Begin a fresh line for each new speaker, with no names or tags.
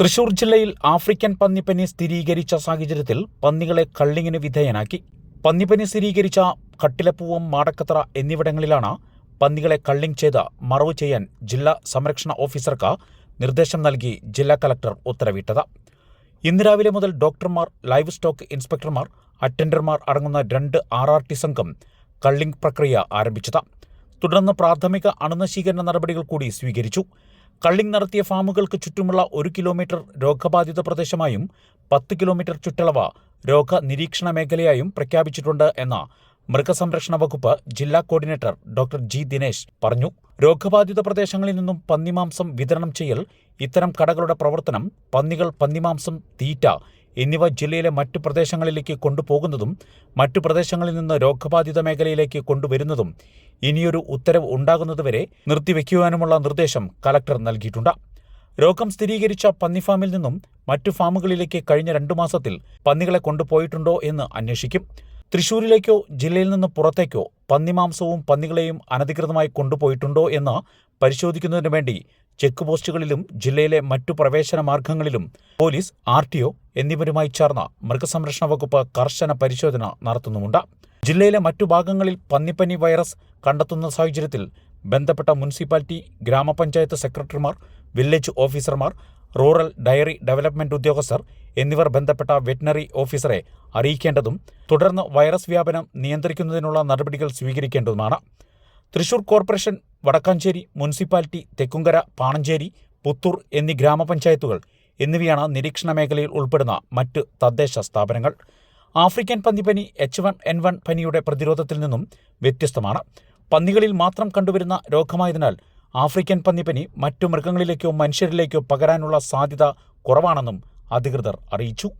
തൃശൂർ ജില്ലയിൽ ആഫ്രിക്കൻ പന്നിപ്പനി സ്ഥിരീകരിച്ച സാഹചര്യത്തിൽ പന്നികളെ കള്ളിങ്ങിന് വിധേയനാക്കി. പന്നിപ്പനി സ്ഥിരീകരിച്ച കട്ടിലപ്പൂവം മാടക്കത്തറ എന്നിവിടങ്ങളിലാണ് പന്നികളെ കള്ളിങ് ചെയ്ത് മറവ് ചെയ്യാൻ ജില്ലാ സംരക്ഷണ ഓഫീസർക്ക് നിർദ്ദേശം നൽകി ജില്ലാ കലക്ടർ ഉത്തരവിട്ടത്. ഇന്ന് രാവിലെ മുതൽ ഡോക്ടർമാർ ലൈവ് സ്റ്റോക്ക് ഇൻസ്പെക്ടർമാർ അറ്റൻഡർമാർ അടങ്ങുന്ന രണ്ട് ആർ ആർ ടി സംഘം കള്ളിങ് പ്രക്രിയ ആരംഭിച്ചത്. തുടർന്ന് പ്രാഥമിക അണുനശീകരണ നടപടികൾ കൂടി സ്വീകരിച്ചു. കള്ളിങ് നടത്തിയ ഫാമുകൾക്ക് ചുറ്റുമുള്ള ഒരു കിലോമീറ്റർ രോഗബാധിത പ്രദേശമായും പത്ത് കിലോമീറ്റർ ചുറ്റളവ രോഗ നിരീക്ഷണ മേഖലയായും പ്രഖ്യാപിച്ചിട്ടുണ്ട് എന്ന് മൃഗസംരക്ഷണ വകുപ്പ് ജില്ലാ കോർഡിനേറ്റർ ഡോക്ടർ ജി ദിനേശ് പറഞ്ഞു. രോഗബാധിത പ്രദേശങ്ങളിൽ നിന്നും പന്നിമാംസം വിതരണം ചെയ്യൽ ഇത്തരം കടകളുടെ പ്രവർത്തനം പന്നികൾ പന്നിമാംസം തീറ്റ എന്നിവ ജില്ലയിലെ മറ്റു പ്രദേശങ്ങളിലേക്ക് കൊണ്ടുപോകുന്നതും മറ്റു പ്രദേശങ്ങളിൽ നിന്ന് രോഗബാധിത മേഖലയിലേക്ക് കൊണ്ടുവരുന്നതും ഇനിയൊരു ഉത്തരവ് ഉണ്ടാകുന്നതുവരെ നിർത്തിവെക്കുവാനുമുള്ള നിർദ്ദേശം കലക്ടർ നൽകിയിട്ടുണ്ട്. രോഗം സ്ഥിരീകരിച്ച പന്നിഫാമിൽ നിന്നും മറ്റു ഫാമുകളിലേക്ക് കഴിഞ്ഞ രണ്ടു മാസത്തിൽ പന്നികളെ കൊണ്ടുപോയിട്ടുണ്ടോ എന്ന് അന്വേഷിക്കും. തൃശൂരിലേക്കോ ജില്ലയിൽ നിന്ന് പുറത്തേക്കോ പന്നിമാംസവും പന്നികളെയും അനധികൃതമായി കൊണ്ടുപോയിട്ടുണ്ടോ എന്ന് പരിശോധിക്കുന്നതിനു വേണ്ടി ചെക്ക് പോസ്റ്റുകളിലും ജില്ലയിലെ മറ്റു പ്രവേശന മാർഗങ്ങളിലും പോലീസ് ആർ ടി ഒ എന്നിവരുമായി ചേർന്ന് മൃഗസംരക്ഷണ വകുപ്പ് കർശന പരിശോധന നടത്തുന്നുമുണ്ട്. ജില്ലയിലെ മറ്റു ഭാഗങ്ങളിൽ പന്നിപ്പനി വൈറസ് കണ്ടെത്തുന്ന സാഹചര്യത്തിൽ ബന്ധപ്പെട്ട മുനിസിപ്പാലിറ്റി ഗ്രാമപഞ്ചായത്ത് സെക്രട്ടറിമാർ വില്ലേജ് ഓഫീസർമാർ റൂറൽ ഡയറി ഡെവലപ്മെന്റ് ഉദ്യോഗസ്ഥർ എന്നിവർ ബന്ധപ്പെട്ട വെറ്റിനറി ഓഫീസറെ അറിയിക്കേണ്ടതും തുടർന്ന് വൈറസ് വ്യാപനം നിയന്ത്രിക്കുന്നതിനുള്ള നടപടികൾ സ്വീകരിക്കേണ്ടതുമാണ്. തൃശൂർ കോർപ്പറേഷൻ വടക്കാഞ്ചേരി മുനിസിപ്പാലിറ്റി തെക്കുങ്കര പാണഞ്ചേരി പുത്തൂർ എന്നീ ഗ്രാമപഞ്ചായത്തുകൾ എന്നിവയാണ് നിരീക്ഷണ മേഖലയിൽ ഉൾപ്പെടുന്ന മറ്റ് തദ്ദേശ സ്ഥാപനങ്ങൾ. ആഫ്രിക്കൻ പന്നിപ്പനി എച്ച് വൺ എൻ വൺ പനിയുടെ പ്രതിരോധത്തിൽ നിന്നും വ്യത്യസ്തമാണ്. പന്നികളിൽ മാത്രം കണ്ടുവരുന്ന രോഗമായതിനാൽ ആഫ്രിക്കൻ പന്നിപ്പനി മറ്റു മൃഗങ്ങളിലേക്കോ മനുഷ്യരിലേക്കോ പകരാനുള്ള സാധ്യത കുറവാണെന്നും അധികൃതർ അറിയിച്ചു.